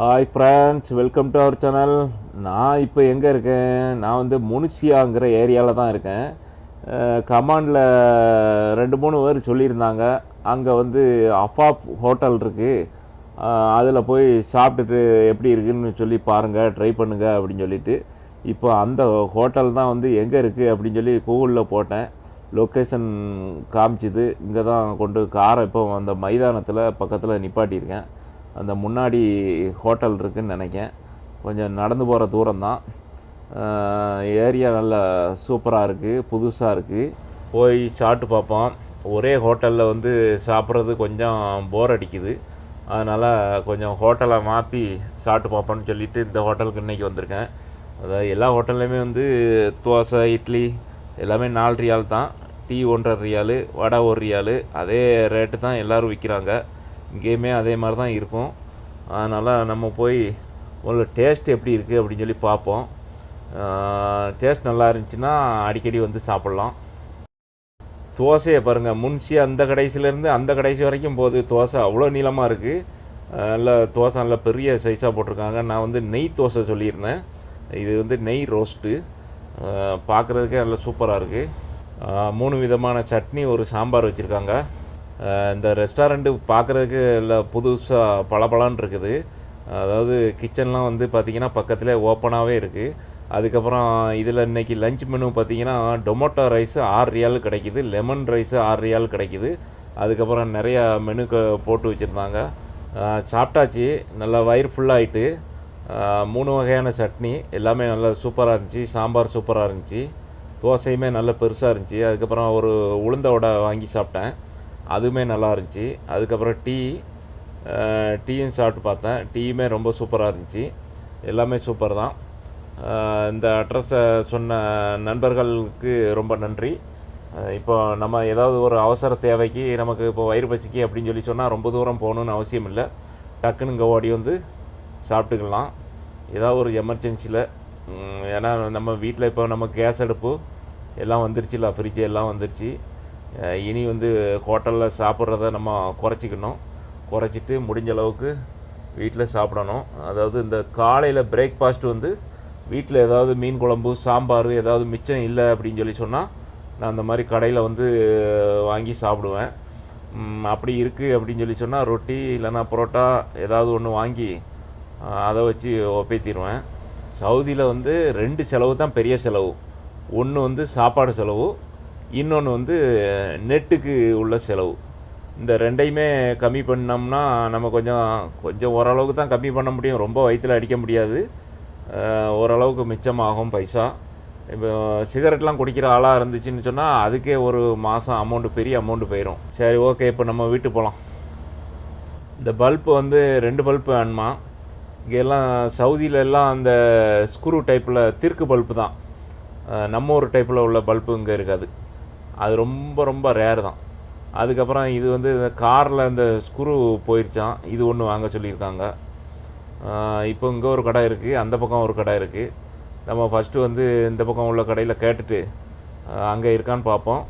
Hi friends welcome to our channel நான் இப்போ எங்கே இருக்கேன்? நான் வந்து முனிஷியாங்கிற ஏரியாவில் தான் இருக்கேன். கமாண்டில் ரெண்டு மூணு பேர் சொல்லியிருந்தாங்க. அங்கே வந்து அஃபாப் ஹோட்டல் இருக்குது அதில் போய் சாப்பிட்டுட்டு எப்படி இருக்குன்னு சொல்லி பாருங்கள் ட்ரை பண்ணுங்கள் அப்படின்னு சொல்லிட்டு. இப்போ அந்த ஹோட்டல் தான் வந்து எங்கே இருக்குது அப்படின்னு சொல்லி கூகுளில் போட்டேன். லொக்கேஷன் காமிச்சிது. இங்கே தான் கொண்டு காரை இப்போ அந்த மைதானத்தில் பக்கத்தில் நிப்பாட்டியிருக்கேன். அந்த முன்னாடி ஹோட்டல் இருக்குதுன்னு நினைக்கேன் கொஞ்சம் நடந்து போகிற தூரம் தான் ஏரியா நல்லா சூப்பராக இருக்குது புதுசாக இருக்குது போய் சாப்பிட்டு பார்ப்போம். ஒரே ஹோட்டலில் வந்து சாப்பிட்றது கொஞ்சம் போர் அடிக்குது. அதனால் கொஞ்சம் ஹோட்டலை மாற்றி சாப்பிட்டு பார்ப்போம்னு சொல்லிட்டு இந்த ஹோட்டலுக்கு இன்றைக்கி வந்திருக்கேன். அதாவது எல்லா ஹோட்டல்லையுமே வந்து தோசை இட்லி எல்லாமே நாலு ரியால் தான். டீ ஒன்றரை ரியாலு வடை ஒரு ரியாலு. அதே ரேட்டு தான் எல்லோரும் விற்கிறாங்க இங்கேயுமே அதே மாதிரி தான் இருக்கும். அதனால் நம்ம போய் உள்ள டேஸ்ட் எப்படி இருக்குது அப்படின்னு சொல்லி பார்ப்போம். டேஸ்ட் நல்லா இருந்துச்சுன்னா அடிக்கடி வந்து சாப்பிட்லாம். தோசையை பாருங்கள் முன்சி அந்த கடைசிலேருந்து அந்த கடைசி வரைக்கும் போகுது. தோசை அவ்வளோ நீளமாக இருக்குது நல்ல தோசை நல்லா பெரிய சைஸாக போட்டிருக்காங்க. நான் வந்து நெய் தோசை சொல்லியிருந்தேன். இது வந்து நெய் ரோஸ்ட்டு பார்க்குறதுக்கே நல்லா சூப்பராக இருக்குது மூணு விதமான சட்னி ஒரு சாம்பார் வச்சுருக்காங்க. இந்த ரெஸ்டாரண்ட்டு பார்க்குறதுக்கு இல்லை புதுசாக பளபளன்னு இருக்குது. அதாவது கிச்சன்லாம் வந்து பார்த்திங்கன்னா பக்கத்தில் ஓப்பனாகவே இருக்குது அதுக்கப்புறம் இதில் இன்றைக்கி லஞ்ச் மெனு பார்த்திங்கன்னா டொமேட்டோ ரைஸு ஆறு ரியால் கிடைக்கிது. லெமன் ரைஸு ஆறு ரியால் கிடைக்கிது. அதுக்கப்புறம் நிறையா மெனுக்கு போட்டு வச்சுருந்தாங்க. சாப்பிட்டாச்சு. நல்லா வயிறு ஃபுல்லாகிட்டு மூணு வகையான சட்னி. எல்லாமே நல்லா சூப்பராக இருந்துச்சு. சாம்பார் சூப்பராக இருந்துச்சு. தோசையுமே நல்ல பெருசாக இருந்துச்சு. அதுக்கப்புறம் ஒரு உளுந்த வடை வாங்கி சாப்பிட்டேன். அதுவுமே நல்லா இருந்துச்சு. அதுக்கப்புறம் டீ டீயும் சாப்பிட்டு பார்த்தேன். டீயுமே ரொம்ப சூப்பராக இருந்துச்சு. எல்லாமே சூப்பர் தான். இந்த அட்ரஸை சொன்ன நண்பர்களுக்கு ரொம்ப நன்றி. இப்போ நம்ம ஏதாவது ஒரு அவசர தேவைக்கு நமக்கு இப்போ வயிறு பசிக்கு அப்படின்னு சொல்லி சொன்னால் ரொம்ப தூரம் போகணுன்னு அவசியம் இல்லை. டக்குன்னு இங்கே ஓடி வந்து சாப்பிட்டுக்கலாம். ஏதாவது ஒரு எமர்ஜென்சியில் ஏன்னா நம்ம வீட்டில் இப்போ நம்ம கேஸ் அடுப்பு எல்லாம் வந்துருச்சுல ஃப்ரிட்ஜ் எல்லாம் வந்துருச்சு. இனி வந்து ஹோட்டலில் சாப்பிட்றத நம்ம குறைச்சிக்கணும். குறைச்சிட்டு முடிஞ்ச அளவுக்கு வீட்டில் சாப்பிடணும். அதாவது இந்த காலையில் பிரேக்ஃபாஸ்ட் வந்து வீட்டில் ஏதாவது மீன் குழம்பு சாம்பார் ஏதாவது மிச்சம் இல்லை அப்படின்னு சொல்லி சொன்னால் நான் அந்த மாதிரி கடையில் வந்து வாங்கி சாப்பிடுவேன். அப்படி இருக்குது அப்படின்னு சொல்லி சொன்னால் ரொட்டி இல்லைன்னா பரோட்டா ஏதாவது ஒன்று வாங்கி அதை வச்சு ஒப்பேத்திடுவேன் சவுதியில் வந்து ரெண்டு செலவு தான் பெரிய செலவு. ஒன்று வந்து சாப்பாடு செலவு இன்னொன்று வந்து நெட்டுக்கு உள்ள செலவு. இந்த ரெண்டையுமே கம்மி பண்ணோம்னா நம்ம கொஞ்சம் கொஞ்சம் ஓரளவுக்கு தான் கம்மி பண்ண முடியும். ரொம்ப வயிற்றில் அடிக்க முடியாது. ஓரளவுக்கு மிச்சமாகும் பைசா. இப்போ சிகரெட்லாம் குடிக்கிற ஆளாக இருந்துச்சுன்னு சொன்னால் அதுக்கே ஒரு மாதம் அமௌண்ட்டு பெரிய அமௌண்ட்டு போயிடும் சரி ஓகே இப்போ நம்ம வீட்டு போகலாம் இந்த பல்ப்பு வந்து ரெண்டு பல்ப்பு வேணுமா? இங்கே எல்லாம் சவுதியில எல்லாம் அந்த ஸ்க்ரூ டைப்பில் திருக்கு பல்ப்பு தான். நம்ம ஒரு டைப்பில் உள்ள பல்ப்பு இங்கே இருக்காது. அது ரொம்ப ரொம்ப ரேர் தான். அதுக்கப்புறம் இது வந்து இந்த காரில் இந்த ஸ்க்ரூ போயிருச்சான் இது ஒன்று வாங்க சொல்லியிருக்காங்க. இப்போ இங்கே ஒரு கடை இருக்குது அந்த பக்கம் ஒரு கடை இருக்குது நம்ம ஃபஸ்ட்டு வந்து இந்த பக்கம் உள்ள கடையில் கேட்டுட்டு அங்கே இருக்கான்னு பார்ப்போம்.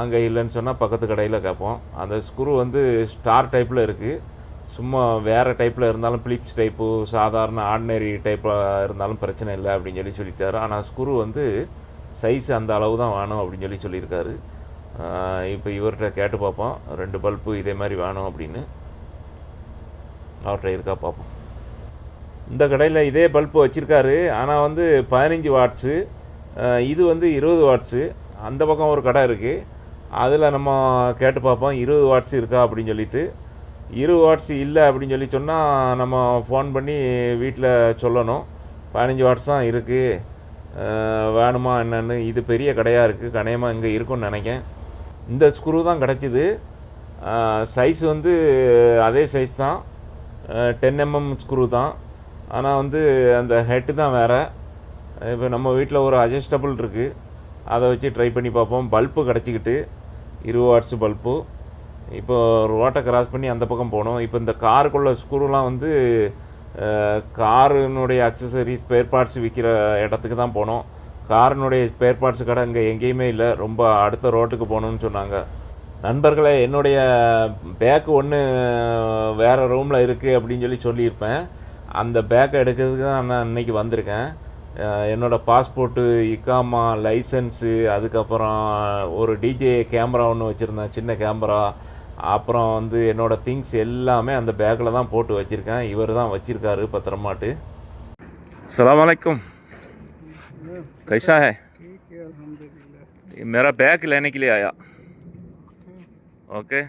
அங்கே இல்லைன்னு சொன்னால் பக்கத்து கடையில் கேட்போம். அந்த ஸ்க்ரூ வந்து ஸ்டார் டைப்பில் இருக்குது சும்மா வேறு டைப்பில் இருந்தாலும் பிலிப்ஸ் டைப்பு சாதாரண ஆர்டினரி டைப்பாக இருந்தாலும் பிரச்சனை இல்லை அப்படின்னு சொல்லி சொல்லிட்டாரு. ஆனால் ஸ்க்ரூ வந்து சைஸ் அந்த அளவு தான் வேணும் அப்படின்னு சொல்லி சொல்லியிருக்காரு. இப்போ இவர்கிட்ட கேட்டு பார்ப்போம். ரெண்டு பல்பு இதே மாதிரி வேணும் அப்படின்னு. அவர்கிட்ட இருக்கா பார்ப்போம். இந்த கடையில் இதே பல்பு வச்சுருக்காரு. ஆனால் வந்து பதினஞ்சு வாட்ஸு இது வந்து இருபது வாட்ஸு. அந்த பக்கம் ஒரு கடை இருக்குது அதில் நம்ம கேட்டு பார்ப்போம். இருபது வாட்ஸ் இருக்கா அப்படின்னு சொல்லிட்டு. இருபது வாட்ஸ் இல்லை அப்படின்னு சொல்லி சொன்னால் நம்ம ஃபோன் பண்ணி வீட்டில் சொல்லணும். பதினஞ்சு வாட்ஸ் தான் இருக்குது வேணுமா என்னென்னு? இது பெரிய கடையாக இருக்குது கடையமாக இங்கே இருக்கும்னு நினைக்கேன். இந்த ஸ்க்ரூ தான் கிடச்சிது. சைஸ் வந்து அதே சைஸ் தான். டென் எம்எம் ஸ்க்ரூ தான். ஆனால் வந்து அந்த ஹெட்டு தான் வேறு. இப்போ நம்ம வீட்டில் ஒரு அட்ஜஸ்டபுள் இருக்குது அதை வச்சு ட்ரை பண்ணி பார்ப்போம். பல்ப்பு கிடச்சிக்கிட்டு இருபது வாட்ஸ் பல்ப்பு இப்போ ரோட்டை கிராஸ் பண்ணி அந்த பக்கம் போனோம். இப்போ இந்த காருக்குள்ள ஸ்க்ரூலாம் வந்து காருனுடைய அக்சசரிஸ் ஸ்பேர் பார்ட்ஸ் விற்கிற இடத்துக்கு தான் போனோம். காரினுடைய ஸ்பேர் பார்ட்ஸ் கடை இங்கே எங்கேயுமே இல்லை. ரொம்ப அடுத்த ரோட்டுக்கு போகணுன்னு சொன்னாங்க. நண்பர்களே என்னுடைய பேக்கு ஒன்று வேறு ரூமில் இருக்குது அப்படின்னு சொல்லி சொல்லியிருப்பேன். அந்த பேக்கை எடுக்கிறதுக்கு தான் நான் இன்னைக்கு வந்திருக்கேன். என்னோடய என்னோட பாஸ்போர்ட்டு இக்காமா லைசன்ஸு அதுக்கப்புறம் ஒரு டிஜே கேமரா ஒன்று வச்சுருந்தேன். சின்ன கேமரா அப்புறம் வந்து என்னோட திங்ஸ் எல்லாமே அந்த பேக்கில் தான் போட்டு வச்சுருக்கேன் இவர் தான் வச்சுருக்காரு பத்திரமாட்டு सलाम वालेकुम कैसा है ठीक है अल्हम्दुलिल्लाह मेरा बैग लेने के लिए आया ஓகே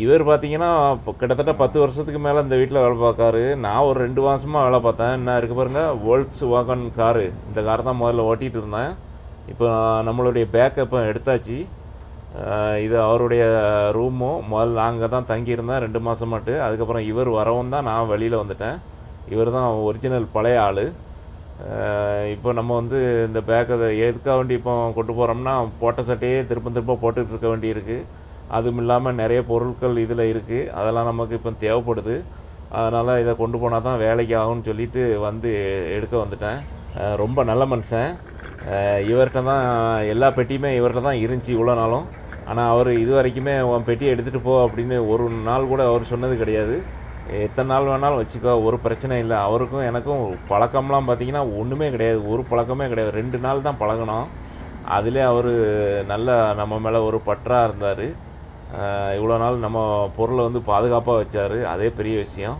இவர் பார்த்தீங்கன்னா இப்போ கிட்டத்தட்ட பத்து வருஷத்துக்கு மேலே இந்த வீட்டில் வேலை பார்க்காரு நான் ஒரு ரெண்டு மாதமாக வேலை பார்த்தேன் என்ன இருக்கு பாருங்க வோல்க்ஸ் வாகன் காரு இந்த கார் தான் முதல்ல ஓட்டிகிட்டு இருந்தேன் இப்போ நம்மளுடைய பேக்கப் எடுத்தாச்சு அஹ் இது அவருடைய ரூமும் முதல்ல நாங்கள் தான் தங்கியிருந்தேன் ரெண்டு மாதமாட்டு அதுக்கப்புறம் இவர் வரவும் தான் நான் வெளியில் வந்துட்டேன். இவர் தான் ஒரிஜினல் பழைய ஆள். இப்போ நம்ம வந்து இந்த பேக்கை எதுக்காக வேண்டி இப்போ கொண்டு போகிறோம்னா போட்ட சட்டையே திரும்ப திரும்ப போட்டுக்கிட்டு இருக்க வேண்டியிருக்கு. அதுவும் இல்லாமல் நிறைய பொருட்கள் இதில் இருக்குது அதெல்லாம் நமக்கு இப்போ தேவைப்படுது. அதனால் இதை கொண்டு போனால் தான் வேலைக்கு ஆகும்னு சொல்லிட்டு வந்து எடுக்க வந்துட்டேன். ரொம்ப நல்ல மனுஷன். இவர்கிட்ட தான் எல்லா பெட்டியுமே இவர்கிட்ட தான் இருந்துச்சு இவ்வளோ நாளும். ஆனால் அவர் இது வரைக்குமே உன் பெட்டியை எடுத்துகிட்டு போ அப்படின்னு ஒரு நாள் கூட அவர் சொன்னது கிடையாது. எத்தனை நாள் வேணாலும் வச்சுக்கோ ஒரு பிரச்சனை இல்லை. அவருக்கும் எனக்கும் பழக்கம்லாம் பார்த்திங்கன்னா ஒன்றுமே கிடையாது. ஒரு பழக்கமே கிடையாது. ரெண்டு நாள் தான் பழகினோம். அதிலே அவர் நல்ல நம்ம மேலே ஒரு பற்றாக இருந்தார். இவ்வளோ நாள் நம்ம பொருளை வந்து பாதுகாப்பாக வச்சார். அதே பெரிய விஷயம்.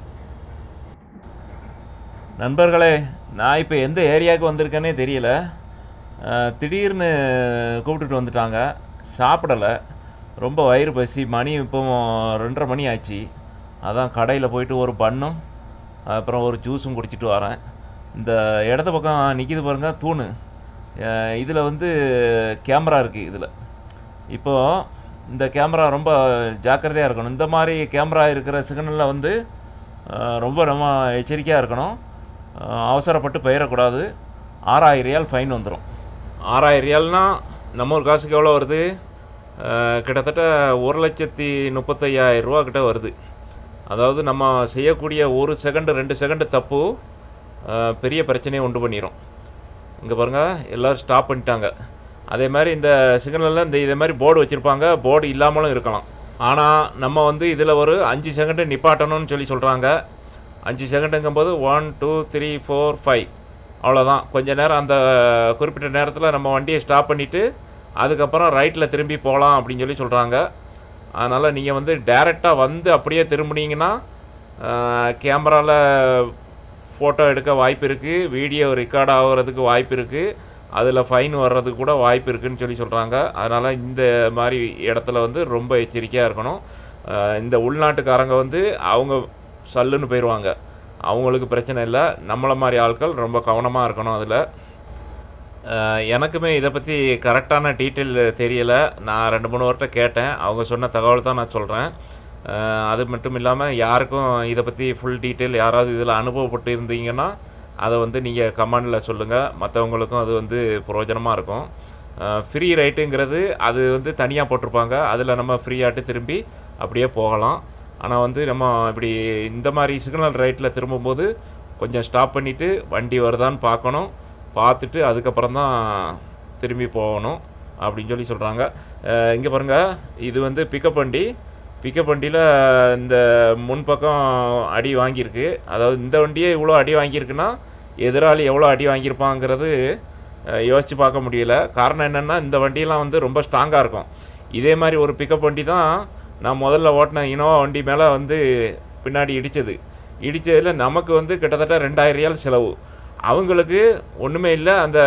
நண்பர்களே நான் இப்போ எந்த ஏரியாவுக்கு வந்திருக்கேனே தெரியல. திடீர்னு கூப்பிட்டுட்டு வந்துட்டாங்க. சாப்பிடலை. ரொம்ப வயிறு பசி. மணி இப்போ ரெண்டரை மணி ஆச்சு. அதான் கடையில் போயிட்டு ஒரு பண்ணும். அப்புறம் ஒரு ஜூஸும் குடிச்சிட்டு வரேன். இந்த இடத்த பக்கம் நிற்கிது பாருங்க தூணு. இதில் வந்து கேமரா இருக்குது இதில். இப்போது இந்த கேமரா ரொம்ப ஜாக்கிரதையாக இருக்கணும். இந்த மாதிரி கேமரா இருக்கிற சிக்னலில் வந்து ரொம்ப ரொம்ப எச்சரிக்கையாக இருக்கணும். அவசரப்பட்டு பயிரக்கூடாது. ஆறாயிரம் ரியால் ஃபைன் வந்துடும் ஆறாயிரம் நம்ம ஒரு காசுக்கு எவ்வளோ வருது? கிட்டத்தட்ட ஒரு லட்சத்தி முப்பத்தையாயிரம் ரூபா கிட்ட வருது. அதாவது நம்ம செய்யக்கூடிய ஒரு செகண்டு ரெண்டு செகண்டு தப்பு பெரிய பிரச்சனையை உண்டு பண்ணிடும் இங்கே பாருங்கள் எல்லோரும் ஸ்டாப் பண்ணிட்டாங்க. அதே மாதிரி இந்த சிக்னலில் இந்த இதே மாதிரி போர்டு வச்சுருப்பாங்க. போர்டு இல்லாமலும் இருக்கலாம். ஆனால் நம்ம வந்து இதில் ஒரு அஞ்சு செகண்டு நிப்பாட்டணும்னு சொல்லி சொல்கிறாங்க அஞ்சு செகண்டுங்கும்போது one two three four five அவ்வளோதான் கொஞ்ச நேரம் அந்த குறிப்பிட்ட நேரத்தில் நம்ம வண்டியை ஸ்டாப் பண்ணிவிட்டு அதுக்கப்புறம் ரைட்டில் திரும்பி போகலாம் அப்படின்னு சொல்லி சொல்கிறாங்க அதனால் நீங்கள் வந்து டேரெக்டாக வந்து அப்படியே திரும்பினீங்கன்னா கேமராவில் ஃபோட்டோ எடுக்க வாய்ப்பு இருக்குது வீடியோ ரெக்கார்ட் ஆகிறதுக்கு வாய்ப்பு இருக்குது அதில் ஃபைன் வர்றதுக்கு கூட வாய்ப்பு இருக்குதுன்னு சொல்லி சொல்கிறாங்க அதனால் இந்த மாதிரி இடத்துல வந்து ரொம்ப எச்சரிக்கையாக இருக்கணும். இந்த உள்நாட்டுக்காரங்க வந்து அவங்க சல்லுன்னு போயிடுவாங்க அவங்களுக்கு பிரச்சனை இல்லை. நம்மளை மாதிரி ஆட்கள் ரொம்ப கவனமாக இருக்கணும் அதில். எனக்குமே இதை பற்றி கரெக்டான டீட்டெயில் தெரியலை. நான் ரெண்டு மூணு வருட்ட கேட்டேன். அவங்க சொன்ன தகவல் தான் நான் சொல்கிறேன் அது மட்டும் இல்லாமல் யாருக்கும் இதை பற்றி ஃபுல் டீட்டெயில் யாராவது இதில் அனுபவப்பட்டு இருந்தீங்கன்னா அதை வந்து நீங்கள் கமெண்டில் சொல்லுங்கள் மற்றவங்களுக்கும் அது வந்து பிரயோஜனமாக இருக்கும். ஃப்ரீ ரைட்டுங்கிறது அது வந்து தனியாக போட்டிருப்பாங்க. அதில் நம்ம ஃப்ரீயாட்டு திரும்பி அப்படியே போகலாம். ஆனால் வந்து நம்ம இப்படி இந்த மாதிரி சிக்னல் ரைட்டில் திரும்பும்போது கொஞ்சம் ஸ்டாப் பண்ணிவிட்டு வண்டி வருதான்னு பார்க்கணும். பார்த்துட்டு அதுக்கப்புறம் தான் திரும்பி போகணும் அப்படின்னு சொல்லி சொல்கிறாங்க இங்கே பாருங்கள் இது வந்து பிக்கப் வண்டி. பிக்கப் வண்டியில் இந்த முன்பக்கம் அடி வாங்கியிருக்கு. அதாவது இந்த வண்டியே இவ்வளோ அடி வாங்கியிருக்குன்னா எதிராளி எவ்வளோ அடி வாங்கியிருப்பாங்கிறது யோசித்து பார்க்க முடியல. காரணம் என்னென்னா இந்த வண்டியெல்லாம் வந்து ரொம்ப ஸ்ட்ராங்காக இருக்கும். இதே மாதிரி ஒரு பிக்கப் வண்டி தான் நான் முதல்ல ஓட்டின இனோவா வண்டி மேலே வந்து பின்னாடி இடித்தது இடித்ததில் நமக்கு வந்து கிட்டத்தட்ட ரெண்டாயிரம் ரியால் செலவு. அவங்களுக்கு ஒன்றுமே இல்லை அந்த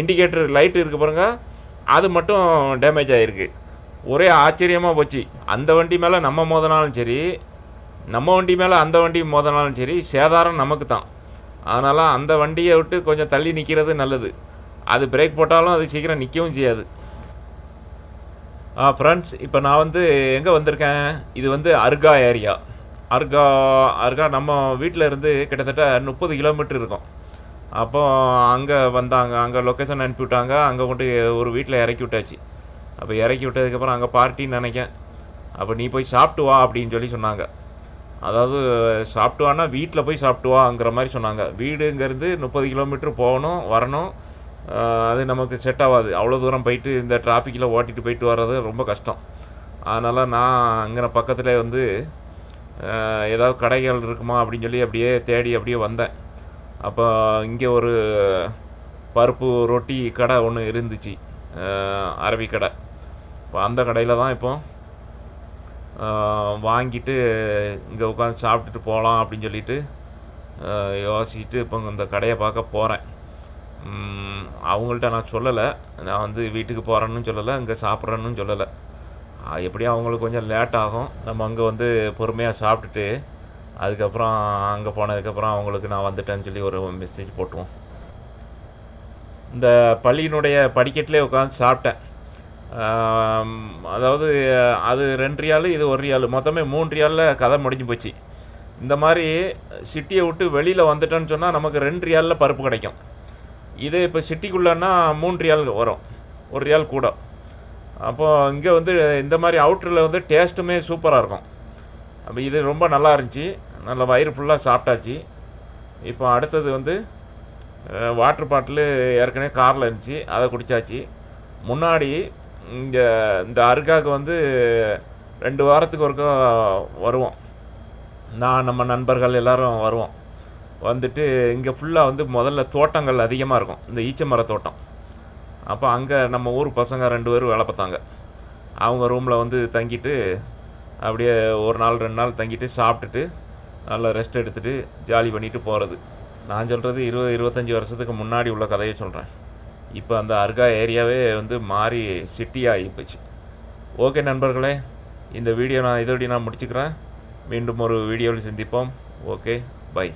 இண்டிகேட்டர் லைட் இருக்க பாருங்க அது மட்டும் டேமேஜ் ஆகிருக்கு ஒரே ஆச்சரியமாக போச்சு. அந்த வண்டி மேலே நம்ம மோதினாலும் சரி நம்ம வண்டி மேலே அந்த வண்டி மோதினாலும் சரி சேதாரம் நமக்கு தான். அதனால் அந்த வண்டியை விட்டு கொஞ்சம் தள்ளி நிற்கிறது நல்லது. அது பிரேக் போட்டாலும் அது சீக்கிரம் நிற்கவும் செய்யாது. ஃப்ரெண்ட்ஸ் இப்போ நான் வந்து எங்கே வந்திருக்கேன்? இது வந்து அர்கா ஏரியா. அர்கா அர்கா நம்ம வீட்டில் இருந்து கிட்டத்தட்ட முப்பது கிலோமீட்டர் இருக்கும். அப்போ அங்கே வந்தாங்க அங்கே லொக்கேஷன் அனுப்பிவிட்டாங்க அங்கே கொண்டு ஒரு வீட்டில் இறக்கி விட்டாச்சு. அப்போ இறக்கி விட்டதுக்கப்புறம் அங்கே பார்ட்டின்னு நினைக்கேன். அப்போ நீ போய் சாப்பிட்டு வா அப்படின்னு சொல்லி சொன்னாங்க. அதாவது சாப்பிட்டு வான்னா வீட்டில் போய் சாப்பிட்டு வாங்கிற மாதிரி சொன்னாங்க. வீடுங்கிறது முப்பது கிலோமீட்டர் போகணும் வரணும். அது நமக்கு செட் ஆகாது. அவ்வளோ தூரம் போயிட்டு இந்த டிராஃபிக்கில் ஓட்டிட்டு போயிட்டு வர்றது ரொம்ப கஷ்டம். அதனால் நான் அங்கே பக்கத்தில் வந்து ஏதாவது கடைகள் இருக்குமா அப்படின்னு சொல்லி அப்படியே தேடி அப்படியே வந்தேன். அப்போ இங்கே ஒரு பருப்பு ரொட்டி கடை ஒன்று இருந்துச்சு. அரபிக்கடை அரபி கடை. இப்போ அந்த கடையில் தான் இப்போ வாங்கிட்டு இங்கே உட்காந்து சாப்பிட்டுட்டு போகலாம் அப்படின்னு சொல்லிட்டு யோசிச்சுட்டு இப்போ இந்த கடையை பார்க்க போகிறேன் அவங்கள்ட்ட நான் சொல்லலை. நான் வந்து வீட்டுக்கு போகிறேன்னு சொல்லலை இங்கே சாப்பிட்றேன்னு சொல்லலை. எப்படியும் அவங்களுக்கு கொஞ்சம் லேட் ஆகும். நம்ம அங்கே வந்து பொறுமையாக சாப்பிட்டுட்டு அதுக்கப்புறம் அங்கே போனதுக்கப்புறம் அவங்களுக்கு நான் வந்துட்டேன்னு சொல்லி ஒரு மெசேஜ் போட்டுருவோம். இந்த பள்ளியினுடைய படிக்கட்டிலே உட்காந்து சாப்பிட்டேன். அதாவது அது ரெண்டு ரியாலு இது ஒரு ரியாலு. மொத்தமே மூணு ரியாலில் கதை முடிஞ்சு போச்சு. இந்த மாதிரி சிட்டியை விட்டு வெளியில் வந்துட்டோன்னு சொன்னால் நமக்கு ரெண்டு ரியாலில் பருப்பு கிடைக்கும். இதே இப்போ சிட்டிக்குள்ளேன்னா மூணு ரியால் வரும். ஒரு ரியால் கூட. அப்போது இங்கே வந்து இந்த மாதிரி அவுட்டரில் வந்து டேஸ்ட்டுமே சூப்பராக இருக்கும். அப்போ இது ரொம்ப நல்லா இருந்துச்சு. நல்ல வயிறு ஃபுல்லாக சாப்பிட்டாச்சு. இப்போ அடுத்தது வந்து வாட்டர் பாட்டிலு ஏற்கனவே காரில் இருந்துச்சு. அதை குடித்தாச்சு முன்னாடி இங்கே இந்த அருகாவுக்கு வந்து ரெண்டு வாரத்துக்கு ஒருக்க வருவோம். நான் நம்ம நண்பர்கள் எல்லோரும் வருவோம். வந்துட்டு இங்கே ஃபுல்லாக வந்து முதல்ல தோட்டங்கள் அதிகமாக இருக்கும். இந்த ஈச்ச மர தோட்டம். அப்போ அங்கே நம்ம ஊர் பசங்க ரெண்டு பேரும் வேலை பார்த்தாங்க. அவங்க ரூமில் வந்து தங்கிட்டு அப்படியே ஒரு நாள் ரெண்டு நாள் தங்கிட்டு சாப்பிட்டுட்டு நல்லா ரெஸ்ட் எடுத்துகிட்டு ஜாலி பண்ணிட்டு போகிறது நான் சொல்கிறது இருபது இருபத்தஞ்சி வருஷத்துக்கு முன்னாடி உள்ள கதையை சொல்கிறேன் இப்போ அந்த அர்கா ஏரியாவே வந்து மாறி சிட்டியாக போச்சு. ஓகே நண்பர்களே இந்த வீடியோ நான் இதோட நான் முடிச்சுக்கிறேன். மீண்டும் ஒரு வீடியோவில் சந்திப்போம். Okay bye